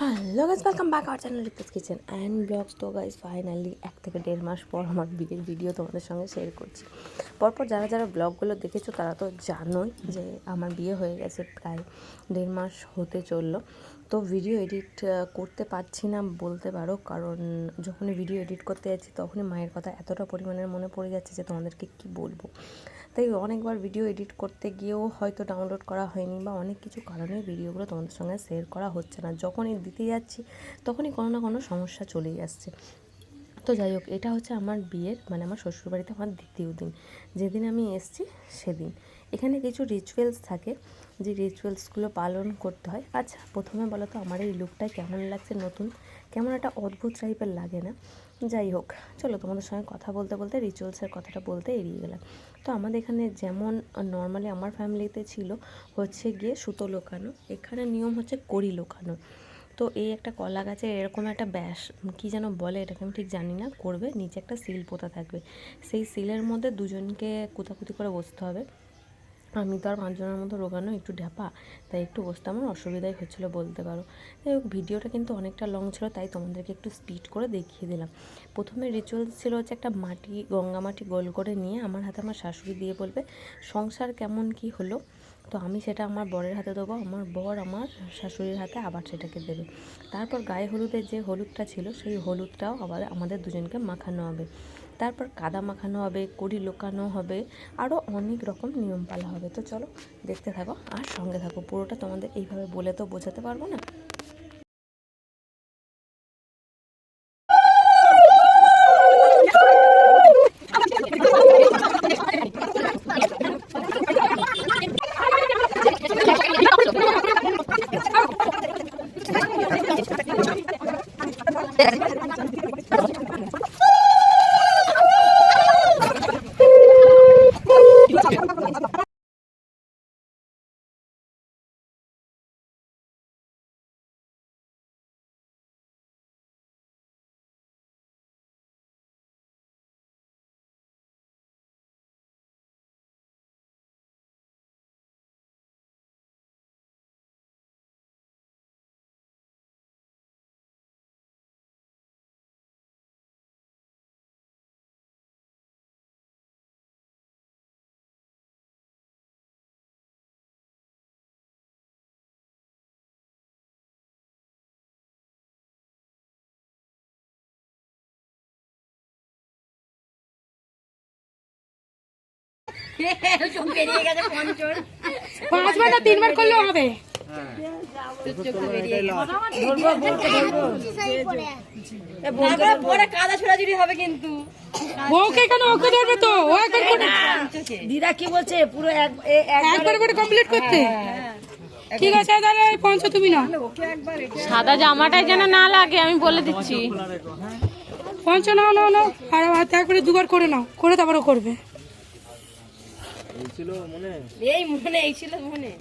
Hello guys welcome back our channel Rita's kitchen and blogs তো guys finally এক থেকে দেড় মাস পর আমার বিয়ের ভিডিও তোমাদের সঙ্গে শেয়ার করছি। পরপর যারা যারা ব্লগগুলো দেখেছ, তারা তো জানোই যে আমার বিয়ে হয়ে গেছে প্রায় দেড় মাস হতে চলল। তো ভিডিও এডিট করতে পারছি না বলতে পারো, কারণ যখনই ভিডিও এডিট করতে যাচ্ছি, তখনই মায়ের কথা এতটা পরিমাণের মনে পড়ে যাচ্ছে যে তোমাদেরকে কী বলব। তাই অনেকবার ভিডিও এডিট করতে গিয়েও হয়তো ডাউনলোড করা হয়নি বা অনেক কিছু কারণে ভিডিওগুলো তোমাদের সঙ্গে শেয়ার করা হচ্ছে না। যখনই দিতে যাচ্ছি, তখনই কোনো না কোনো সমস্যা চলেই আসছে। তো যাই হোক, এটা হচ্ছে আমার বিয়ের মানে আমার শ্বশুরবাড়িতে আমার দ্বিতীয় দিন। যেদিন আমি এসছি, সেদিন। এখানে কিছু রিচুয়ালস থাকে, যে রিচুয়ালসগুলো পালন করতে হয়। আচ্ছা প্রথমে বলো তো, আমার এই লুকটা কেমন লাগছে নতুন? কেমন একটা অদ্ভুত টাইপের লাগে না? যাই হোক, চলো তোমাদের সঙ্গে কথা বলতে বলতে রিচুয়ালসের কথাটা বলতে এড়িয়ে গেলাম। তো আমাদের এখানে যেমন নর্মালি আমার ফ্যামিলিতে ছিল হচ্ছে গিয়ে সুতো লোকানো। এখানে নিয়ম হচ্ছে কড়ি লোকানো। তো এই একটা কলা গাছের এরকম একটা ব্যাস, কি যেন বলে এটাকে আমি ঠিক জানি না, করবে, নিচে একটা সিল পোতা থাকবে। সেই সিলের মধ্যে দুজনকে কুতাকুতি করে বসতে হবে। আমি তো আর পাঁচজনের মতো রোগানো একটু ঢ্যাপা, তাই একটু বসতে আমার অসুবিধাই হচ্ছিল বলতে পারো। হোক, ভিডিওটা কিন্তু অনেকটা লং ছিল, তাই তোমাদেরকে একটু স্পিড করে দেখিয়ে দিলাম। প্রথমে রিচুয়ালস ছিল হচ্ছে একটা মাটি, গঙ্গা মাটি গোল করে নিয়ে আমার হাতে আমার শাশুড়ি দিয়ে বলবে, সংসার কেমন কি হলো? তো আমি সেটা আমার বরের হাতে দেবো, আমার বর আমার শাশুড়ির হাতে আবার সেটাকে দেবে। তারপর গায়ে হলুদের যে হলুদটা ছিল, সেই হলুদটাও আবার আমাদের দুজনকে মাখানো হবে। তারপর কাদা মাখানো হবে, কড়ি লোকানো হবে আরও অনেক রকম নিয়ম পালা হবে। তো চলো দেখতে থাকো আর সঙ্গে থাকো। পুরোটা তোমাদের এইভাবে বলে তো বোঝাতে পারব না? পাঁচবার না তিনবার করলেও হবে। পরে কাদা ছোড়াছুড়ি হবে কিন্তু বউকে কেন ওকে ধরবে তো? ও এখন দিদা কি বলছে? পুরো এক এ- এক- একবার করে কমপ্লিট করতে। ঠিক আছে তাহলে পঞ্চ তুমি না সাদা জামাটাই যেন না লাগে আমি বলে দিচ্ছি। পঞ্চ নাও নাও নাও। আর একবারে দুবার করে নাও। করে তারপরে করবে। এই মনে এই ছিল মনে।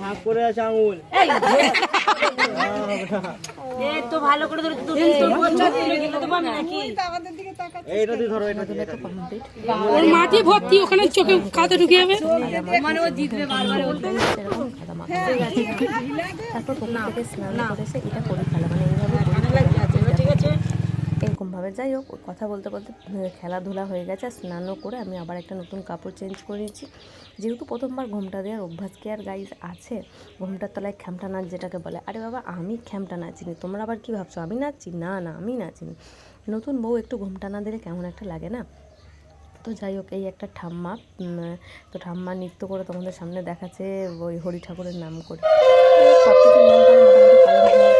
ফাঁক করে আছে আঙুল। এ তো ভালো করে ধরে তো তোর বচ্চা তুলে গেলে তো আমি নাকি এইটা দিয়ে ধরো এটা দিয়ে কমপ্লিট ওর মাটি ভর্তি ওখানে চোখে কাতে ঢুকে যাবে। মানে ও জিতবে বারবার সেরকম তারপর পুকুর থেকে এটা করে ফেলা মানে এইভাবে ঠিক আছে এরকমভাবে যাই হোক কথা বলতে বলতে খেলাধুলা হয়ে গেছে, আর স্নানও করে আমি আবার একটা নতুন কাপড় চেঞ্জ করে নিয়েছি যেহেতু প্রথমবার ঘোমটা দেওয়ার অভ্যাস কি আর গাইজ আছে? ঘোমটার তলায় খ্যামটা নাচ যেটাকে বলে, আরে বাবা, আমি খ্যামটা নাচিনি, তোমরা আবার কি ভাবছ, আমি নাচছি? না না, আমি নাচিনি। নতুন বউ একটু ঘোমটা না দিলে কেমন একটা লাগে না? তো যাই হোক, এই একটা ঠাম্মা তো ঠাম্মা নৃত্য করে তোমাদের সামনে দেখাচ্ছে, ওই হরি ঠাকুরের নাম করে। সব কিছু নিয়ম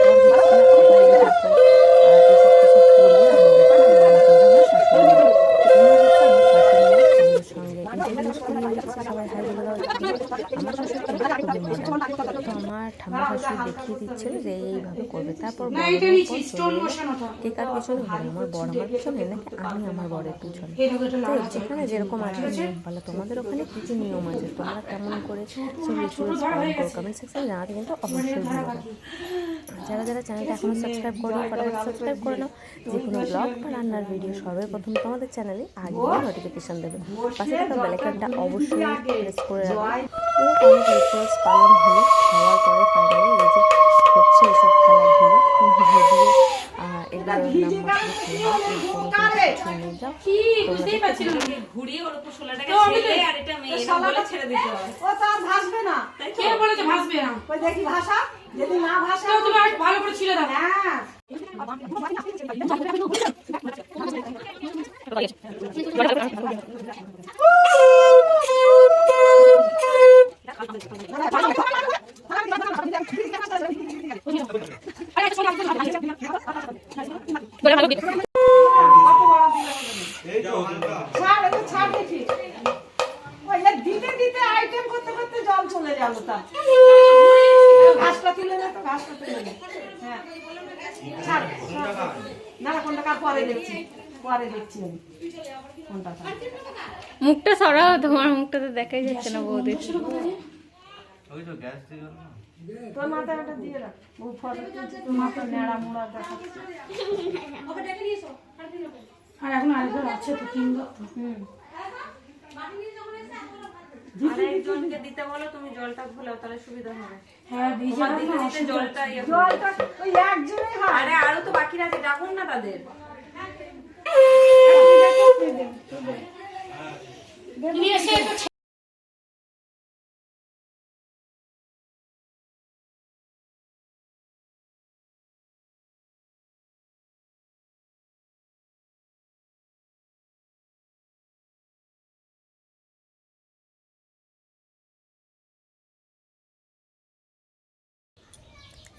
আমার ঠাম্মা শাশুড়ি দেখিয়ে দিচ্ছিল যে এইভাবে করবে। তারপর। কে কার পিছনে? আমার বড় আমার পিছনে নাকি আমি আমার বরের পিছনে? যেখানে যেরকম আছে নিয়ম পালা তোমাদের ওখানে কী কী নিয়ম আছে? তোমরা কেমন করে সেই রিচুয়ালস পালন করো কমেন্ট সেকশনে জানাতে কিন্তু অবশ্যই ভুলো না। যারা যারা চ্যানেলটা এখনও সাবস্ক্রাইব করি ফটোফট সাবস্ক্রাইব করে নাও। যে কোনো ব্লগ বা রান্নার ভিডিও সর্বপ্রথম তোমাদের চ্যানেলে আগে নোটিফিকেশান দেবে। পাশে থাকা বেলাইকনটা অবশ্যই প্রেস করে পালন হলে খাওয়ার পরে ফাইনালি এই যে হচ্ছে এসব খেলাধুলো ভাসবে না। কে বলেছে ভাসবে না? দেখি ভাষা যদি না ভাসে তো তুমি ভালো করে ছিলে দাও। হ্যাঁ। ছাড় একটু ছাড় দেখি ওই এ দিতে দিতে আইটেম করতে করতে জল চলে গেল তা ঘাসটা তুলে নে তো ঘাসটা তুলে নে হ্যাঁ ছাড় ছাড়। না না কোনটা কার পরে দেখছি পরে দেখছি আমি কোনটা কার। মুখটা সরাও তোমার মুখটা তো দেখাই যাচ্ছে না বৌদি তোর মাথায় ওটা দিয়ে রাখ ও ফটো তোর মাথা নেড়া মোড়া দেখাচ্ছে আর এখন আরেকবার আছে তো কিনবো তো আর একজনকে দিতে বলো তুমি জলটা ভুলাও তাহলে সুবিধা হবে। হ্যাঁ ভিজে দিতে না, জলটা ইয়ে। জলটা ওই একজনেই হয় আরে আরও তো বাকিরা আছে ডাকুন না তাদের। তুমি এসে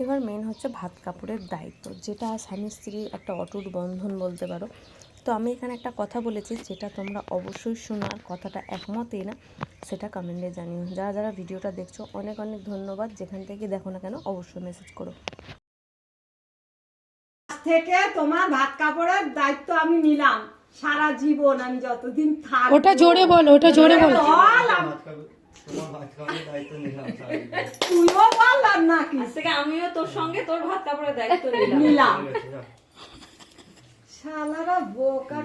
এবার মেন হচ্ছে ভাত কাপড়ের দায়িত্ব যেটা স্বামী স্ত্রীর একটা অটুট বন্ধন বলতে পারো। তো আমি এখানে একটা কথা বলেছি যেটা তোমরা অবশ্যই শোনার কথাটা একমতই না সেটা কমেন্টে জানিও। যারা যারা ভিডিওটা দেখছ অনেক অনেক ধন্যবাদ। যেখান থেকে দেখো না কেন অবশ্যই মেসেজ করো। আজ থেকে তোমার ভাত কাপড়ের দায়িত্ব আমি নিলাম। সারা জীবন আমি যতদিন থাকব ওটা জোরে বলো ওটা জোরে বলো। তুইও পারলাম নাকি থেকে আমিও তোর সঙ্গে তোর ভাত কাপড়ের দায়িত্ব নিলাম। নিলাম। শালারা বোকা